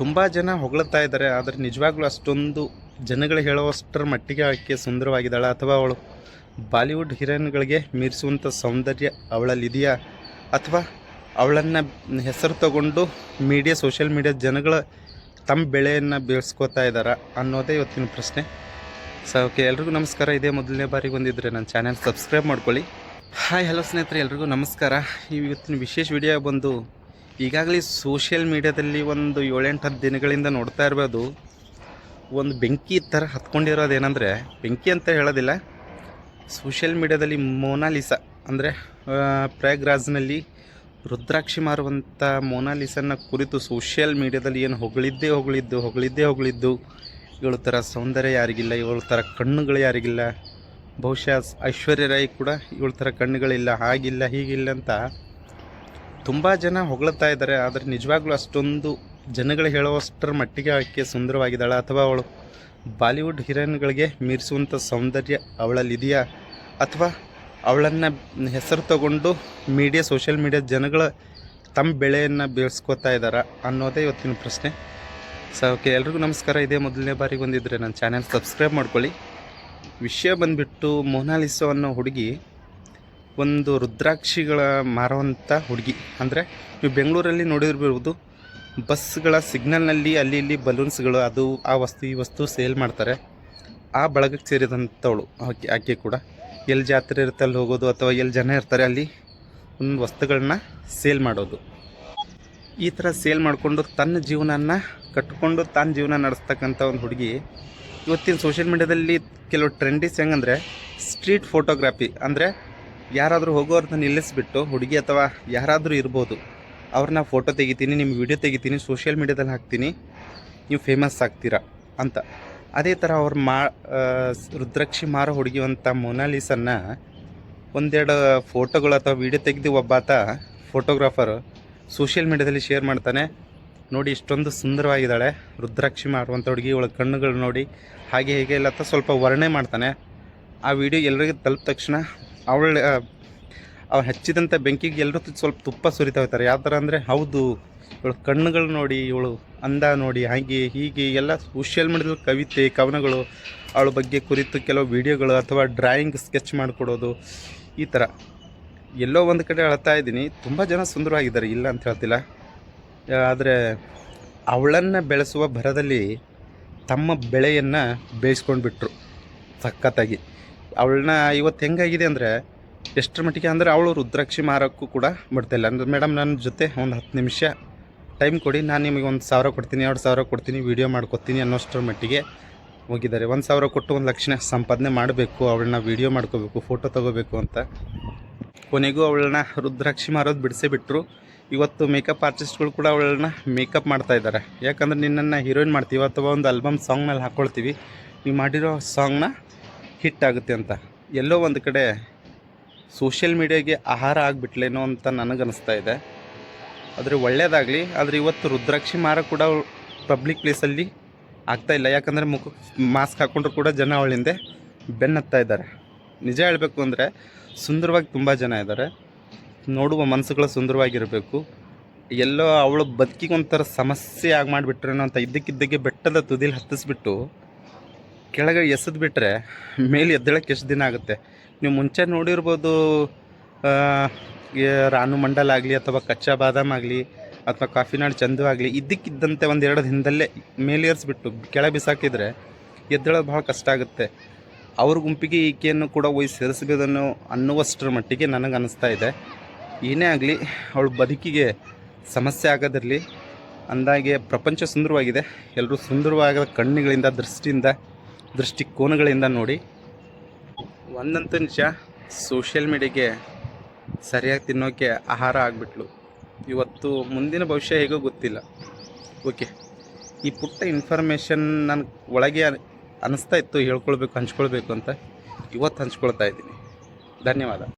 ತುಂಬ ಜನ ಹೊಗಳ್ತಾ ಇದ್ದಾರೆ, ಆದರೆ ನಿಜವಾಗ್ಲೂ ಅಷ್ಟೊಂದು ಜನಗಳು ಹೇಳುವಷ್ಟರ ಮಟ್ಟಿಗೆ ಆಕೆ ಸುಂದರವಾಗಿದ್ದಾಳೆ. ಅಥವಾ ಅವಳು ಬಾಲಿವುಡ್ ಹೀರೋಯಿನ್ಗಳಿಗೆ ಮೀರಿಸುವಂಥ ಸೌಂದರ್ಯ ಅವಳಲ್ಲಿದೆಯಾ ಅಥವಾ ಅವಳನ್ನು ಹೆಸರು ತಗೊಂಡು ಮೀಡಿಯಾ, ಸೋಷಿಯಲ್ ಮೀಡಿಯಾ ಜನಗಳ ತಮ್ಮ ಬೆಳೆಯನ್ನು ಬೆಳೆಸ್ಕೋತಾ ಇದ್ದಾರಾ ಅನ್ನೋದೇ ಇವತ್ತಿನ ಪ್ರಶ್ನೆ. ಸೊ ಓಕೆ ಎಲ್ರಿಗೂ ನಮಸ್ಕಾರ. ಇದೇ ಮೊದಲನೇ ಬಾರಿಗೆ ಬಂದಿದ್ದರೆ ನನ್ನ ಚಾನೆಲ್ ಸಬ್ಸ್ಕ್ರೈಬ್ ಮಾಡ್ಕೊಳ್ಳಿ. ಹಾಯ್ ಹಲೋ ಸ್ನೇಹಿತರೆ, ಎಲ್ರಿಗೂ ನಮಸ್ಕಾರ. ಇವತ್ತಿನ ವಿಶೇಷ ವಿಡಿಯೋ ಬಂದು ಈಗಾಗಲೇ ಸೋಷಿಯಲ್ ಮೀಡ್ಯಾದಲ್ಲಿ ಒಂದು ಏಳೆಂಟು, ಹತ್ತು ದಿನಗಳಿಂದ ನೋಡ್ತಾ ಇರ್ಬೋದು ಒಂದು ಬೆಂಕಿ ಥರ ಹತ್ಕೊಂಡಿರೋದು ಏನಂದರೆ, ಬೆಂಕಿ ಅಂತ ಹೇಳೋದಿಲ್ಲ. ಸೋಷಿಯಲ್ ಮೀಡ್ಯಾದಲ್ಲಿ ಮೋನಾಲಿಸಾ ಅಂದರೆ ಪ್ರಯಾಗ್ರಾಜ್ನಲ್ಲಿ ರುದ್ರಾಕ್ಷಿ ಮಾರುವಂಥ ಮೋನಾಲಿಸನ್ನ ಕುರಿತು ಸೋಷಿಯಲ್ ಮೀಡ್ಯಾದಲ್ಲಿ ಏನು ಹೊಗಳಿದ್ದೇ ಹೊಗಳಿದ್ದು ಹೊಗಳಿದ್ದೇ ಹೊಗಳಿದ್ದು, ಇವಳ ಥರ ಸೌಂದರ್ಯ ಯಾರಿಗಿಲ್ಲ, ಇವಳ ಥರ ಕಣ್ಣುಗಳು ಯಾರಿಗಿಲ್ಲ. ಬಹುಶಃ ಐಶ್ವರ್ಯ ರಾಯ್ ಕೂಡ ಇವಳ ಥರ ಕಣ್ಣುಗಳಿಲ್ಲ, ಹಾಗಿಲ್ಲ, ಹೀಗಿಲ್ಲ ಅಂತ ತುಂಬ ಜನ ಹೊಗಳ್ತಾ ಇದ್ದಾರೆ, ಆದರೆ ನಿಜವಾಗ್ಲೂ ಅಷ್ಟೊಂದು ಜನಗಳು ಹೇಳುವಷ್ಟರ ಮಟ್ಟಿಗೆ ಆಕೆ ಸುಂದರವಾಗಿದ್ದಾಳೆ. ಅಥವಾ ಅವಳು ಬಾಲಿವುಡ್ ಹೀರೋಯಿನ್ಗಳಿಗೆ ಮೀರಿಸುವಂಥ ಸೌಂದರ್ಯ ಅವಳಲ್ಲಿದೆಯಾ ಅಥವಾ ಅವಳನ್ನು ಹೆಸರು ತಗೊಂಡು ಮೀಡಿಯಾ, ಸೋಷಿಯಲ್ ಮೀಡಿಯಾ ಜನಗಳ ತಮ್ಮ ಬೆಳೆಯನ್ನು ಬೆಳೆಸ್ಕೋತಾ ಇದ್ದಾರಾ ಅನ್ನೋದೇ ಇವತ್ತಿನ ಪ್ರಶ್ನೆ. ಸೊ ಓಕೆ ಎಲ್ರಿಗೂ ನಮಸ್ಕಾರ. ಇದೇ ಮೊದಲನೇ ಬಾರಿಗೆ ಬಂದಿದ್ದರೆ ನನ್ನ ಚಾನೆಲ್ ಸಬ್ಸ್ಕ್ರೈಬ್ ಮಾಡ್ಕೊಳ್ಳಿ. ವಿಷಯ ಬಂದುಬಿಟ್ಟು ಮೊನಾಲಿಸೋ ಅನ್ನೋ ಹುಡುಗಿ ಒಂದು ರುದ್ರಾಕ್ಷಿಗಳ ಮಾರುವಂಥ ಹುಡುಗಿ. ಅಂದರೆ ನೀವು ಬೆಂಗಳೂರಲ್ಲಿ ನೋಡಿರ್ಬೋದು, ಬಸ್ಗಳ ಸಿಗ್ನಲ್ನಲ್ಲಿ ಅಲ್ಲಿ ಇಲ್ಲಿ ಬಲೂನ್ಸ್ಗಳು ಅದು ಆ ವಸ್ತು ಈ ವಸ್ತು ಸೇಲ್ ಮಾಡ್ತಾರೆ. ಆ ಬಳಗಕ್ಕೆ ಸೇರಿದಂಥವಳು ಆಕೆ ಆಕೆ ಕೂಡ. ಎಲ್ಲಿ ಜಾತ್ರೆ ಇರುತ್ತೆ ಅಲ್ಲಿ ಹೋಗೋದು ಅಥವಾ ಎಲ್ಲಿ ಜನ ಇರ್ತಾರೆ ಅಲ್ಲಿ ಒಂದು ವಸ್ತುಗಳನ್ನ ಸೇಲ್ ಮಾಡೋದು. ಈ ಥರ ಸೇಲ್ ಮಾಡಿಕೊಂಡು ತನ್ನ ಜೀವನನ ಕಟ್ಕೊಂಡು ತಾನು ಜೀವನ ನಡೆಸ್ತಕ್ಕಂಥ ಒಂದು ಹುಡುಗಿ. ಇವತ್ತಿನ ಸೋಷಿಯಲ್ ಮೀಡ್ಯಾದಲ್ಲಿ ಕೆಲವು ಟ್ರೆಂಡಿಸ್ ಹೆಂಗಂದರೆ, ಸ್ಟ್ರೀಟ್ ಫೋಟೋಗ್ರಾಫಿ. ಅಂದರೆ ಯಾರಾದರೂ ಹೋಗೋರ್ನ ನಿಲ್ಲಿಸ್ಬಿಟ್ಟು ಹುಡುಗಿ ಅಥವಾ ಯಾರಾದರೂ ಇರ್ಬೋದು, ಅವ್ರನ್ನ ಫೋಟೋ ತೆಗಿತೀನಿ ನಿಮ್ಮ ವಿಡಿಯೋ ತೆಗಿತೀನಿ ಸೋಷಿಯಲ್ ಮೀಡ್ಯಾದಲ್ಲಿ ಹಾಕ್ತೀನಿ, ನೀವು ಫೇಮಸ್ ಆಗ್ತೀರಾ ಅಂತ. ಅದೇ ಥರ ಅವ್ರು ಮಾ ರುದ್ರಾಕ್ಷಿ ಮಾರೋ ಹುಡುಗಿ ಅಂತ ಮೊನಾಲಿಸನ್ನ ಒಂದೆರಡು ಫೋಟೋಗಳು ಅಥವಾ ವಿಡಿಯೋ ತೆಗೆದು ಒಬ್ಬಾತ ಫೋಟೋಗ್ರಾಫರ್ ಸೋಷಿಯಲ್ ಮೀಡ್ಯಾದಲ್ಲಿ ಶೇರ್ ಮಾಡ್ತಾನೆ. ನೋಡಿ ಇಷ್ಟೊಂದು ಸುಂದರವಾಗಿದ್ದಾಳೆ ರುದ್ರಾಕ್ಷಿ ಮಾಡುವಂಥ ಹುಡುಗಿ ಒಳಗೆ ಕಣ್ಣುಗಳು ನೋಡಿ ಹಾಗೆ ಹೀಗೆ ಎಲ್ಲ ಸ್ವಲ್ಪ ವರ್ಣೆ ಮಾಡ್ತಾನೆ. ಆ ವಿಡಿಯೋ ಎಲ್ಲರಿಗೂ ತಲುಪಿದ ತಕ್ಷಣ ಅವಳ ಅವ್ರು ಹಚ್ಚಿದಂಥ ಬೆಂಕಿಗೆ ಎಲ್ಲರೂ ಸ್ವಲ್ಪ ತುಪ್ಪ ಸುರಿತಾ ಹೋಗ್ತಾರೆ. ಯಾವ ಥರ ಅಂದರೆ, ಹೌದು, ಇವಳು ಕಣ್ಣುಗಳು ನೋಡಿ, ಇವಳು ಅಂದ ನೋಡಿ, ಹಾಗೆ ಹೀಗೆ ಎಲ್ಲ ಸೋಷಿಯಲ್ ಮೀಡಿಯಾದಲ್ಲಿ ಕವಿತೆ, ಕವನಗಳು ಅವಳ ಬಗ್ಗೆ ಕುರಿತು ಕೆಲವು ವಿಡಿಯೋಗಳು ಅಥವಾ ಡ್ರಾಯಿಂಗ್ ಸ್ಕೆಚ್ ಮಾಡಿಕೊಡೋದು, ಈ ಥರ. ಎಲ್ಲೋ ಒಂದು ಕಡೆ ಅಳ್ತಾ ಇದ್ದೀನಿ. ತುಂಬ ಜನ ಸುಂದರವಾಗಿದ್ದಾರೆ. ಇಲ್ಲ ಅಂತ ಹೇಳ್ತಿಲ್ಲ. ಆದರೆ, ಅವಳನ್ನು ಬೆಳೆಸುವ ಭರದಲ್ಲಿ ತಮ್ಮ ಬೆಳೆಯನ್ನು ಬೇಯಿಸ್ಕೊಂಡು ಬಿಟ್ಟರು ಸಖತ್ತಾಗಿ. ಅವಳನ್ನ ಇವತ್ತು ಹೆಂಗಾಗಿದೆ ಅಂದರೆ ಎಷ್ಟರ ಮಟ್ಟಿಗೆ ಅಂದರೆ ಅವಳು ರುದ್ರಾಕ್ಷಿ ಮಾರೋಕ್ಕೂ ಕೂಡ ಬಿಡ್ತಾಯಿಲ್ಲ ಅಂದ್ರೆ ಮೇಡಮ್ ನನ್ನ ಜೊತೆ ಒಂದು ಹತ್ತು ನಿಮಿಷ ಟೈಮ್ ಕೊಡಿ. ನಾನು ನಿಮಗೆ ಒಂದು ಸಾವಿರ ಕೊಡ್ತೀನಿ, ಎರಡು ಸಾವಿರ ಕೊಡ್ತೀನಿ ವೀಡಿಯೋ ಮಾಡ್ಕೊತೀನಿ ಅನ್ನೋಷ್ಟರ ಮಟ್ಟಿಗೆ ಹೋಗಿದ್ದಾರೆ. ಒಂದು ಸಾವಿರ ಕೊಟ್ಟು ಒಂದು ಲಕ್ಷ ಸಂಪಾದನೆ ಮಾಡಬೇಕು, ಅವಳನ್ನ ವೀಡಿಯೋ ಮಾಡ್ಕೋಬೇಕು ಫೋಟೋ ತೊಗೋಬೇಕು ಅಂತ. ಕೊನೆಗೂ ಅವಳನ್ನ ರುದ್ರಾಕ್ಷಿ ಮಾರೋದು ಬಿಡಿಸೇ ಬಿಟ್ಟರು ಇವತ್ತು ಮೇಕಪ್ ಆರ್ಟಿಸ್ಟ್ಗಳು ಕೂಡ ಅವಳನ್ನ ಮೇಕಪ್ ಮಾಡ್ತಾ ಇದ್ದಾರೆ. ಯಾಕಂದ್ರೆ ನಿನ್ನನ್ನು ಹೀರೋಯಿನ್ ಮಾಡ್ತೀವಿ ಅಥವಾ ಒಂದು ಆಲ್ಬಮ್ ಸಾಂಗ್ನಲ್ಲಿ ಹಾಕ್ಕೊಳ್ತೀವಿ ನೀವು ಮಾಡಿರೋ ಸಾಂಗ್ನ ಹಿಟ್ ಆಗುತ್ತೆ ಅಂತ. ಎಲ್ಲೋ ಒಂದು ಕಡೆ ಸೋಷಿಯಲ್ ಮೀಡಿಯಾಗೆ ಆಹಾರ ಆಗಿಬಿಟ್ಲೇನೋ ಅಂತ ನನಗನ್ನಿಸ್ತಾ ಇದೆ. ಆದರೆ ಒಳ್ಳೆಯದಾಗಲಿ ಆದರೆ ಇವತ್ತು ರುದ್ರಾಕ್ಷಿ ಮಾರ ಕೂಡ ಪಬ್ಲಿಕ್ ಪ್ಲೇಸಲ್ಲಿ ಆಗ್ತಾ ಇಲ್ಲ. ಯಾಕಂದರೆ ಮುಖ ಮಾಸ್ಕ್ ಹಾಕ್ಕೊಂಡ್ರು ಕೂಡ ಜನ ಅವಳಿಂದೆ ಬೆನ್ನತ್ತಾ ಇದ್ದಾರೆ. ನಿಜ ಹೇಳಬೇಕು ಅಂದರೆ ಸುಂದರವಾಗಿ ತುಂಬ ಜನ ಇದ್ದಾರೆ. ನೋಡುವ ಮನಸ್ಸುಗಳು ಸುಂದರವಾಗಿರಬೇಕು. ಎಲ್ಲೋ ಅವಳು ಬದುಕಿಗೆ ಒಂಥರ ಸಮಸ್ಯೆ ಆಗಿ ಮಾಡಿಬಿಟ್ರೇನೋ ಅಂತ ಇದ್ದಕ್ಕಿದ್ದಕ್ಕೆ ಬೆಟ್ಟದ ತುದಿಲಿ ಹತ್ತಿಸ್ಬಿಟ್ಟು ಕೆಳಗೆ ಎಸೆದು ಬಿಟ್ಟರೆ ಮೇಲೆ ಎದ್ದೇಳಕ್ಕೆ ಎಷ್ಟು ದಿನ ಆಗುತ್ತೆ? ನೀವು ಮುಂಚೆ ನೋಡಿರ್ಬೋದು ರಾನು ಮಂಡಲ್ ಆಗಲಿ ಅಥವಾ ಕಚ್ಚಾ ಬಾದಾಮ್ ಆಗಲಿ ಅಥವಾ ಕಾಫಿನಾಡ್ ಚಂದು ಆಗಲಿ, ಇದ್ದಕ್ಕಿದ್ದಂತೆ ಒಂದು ಎರಡು ದಿನದಲ್ಲೇ ಮೇಲೇರಿಸ್ಬಿಟ್ಟು ಕೆಳಗೆ ಬಿಸಾಕಿದರೆ ಎದ್ದೇಳೋದು ಭಾಳ ಕಷ್ಟ ಆಗುತ್ತೆ. ಅವ್ರ ಗುಂಪಿಗೆ ಈಕೆಯನ್ನು ಕೂಡ ಒಯ್ಸಿ ಸೇರಿಸ್ಬೋದನ್ನು ಅನ್ನುವಷ್ಟರ ಮಟ್ಟಿಗೆ ನನಗೆ ಅನ್ನಿಸ್ತಾ ಇದೆ. ಏನೇ ಆಗಲಿ, ಅವಳ ಬದುಕಿಗೆ ಸಮಸ್ಯೆ ಆಗೋದಿರಲಿ. ಅಂದಾಗೆ ಪ್ರಪಂಚ ಸುಂದರವಾಗಿದೆ. ಎಲ್ಲರೂ ಸುಂದರವಾದ ಕಣ್ಣುಗಳಿಂದ, ದೃಷ್ಟಿಯಿಂದ ದೃಷ್ಟಿಕೋನಗಳಿಂದ ನೋಡಿ. ಒಂದಂತೂ ನಿಜ ಸೋಷಿಯಲ್ ಮೀಡಿಯಾಗೆ ಸರಿಯಾಗಿ ತಿನ್ನೋಕ್ಕೆ ಆಹಾರ ಆಗಿಬಿಟ್ಲು. ಇವತ್ತು ಮುಂದಿನ ಭವಿಷ್ಯ ಹೇಗೋ ಗೊತ್ತಿಲ್ಲ. ಓಕೆ ಈ ಪುಟ್ಟ ಇನ್ಫಾರ್ಮೇಷನ್ ನನ್ನ ಒಳಗೆ ಅನ್ನಿಸ್ತಾ ಇತ್ತು, ಹೇಳ್ಕೊಳ್ಬೇಕು, ಹಂಚ್ಕೊಳ್ಬೇಕು ಅಂತ. ಇವತ್ತು ಹಂಚ್ಕೊಳ್ತಾ ಇದ್ದೀನಿ. ಧನ್ಯವಾದ.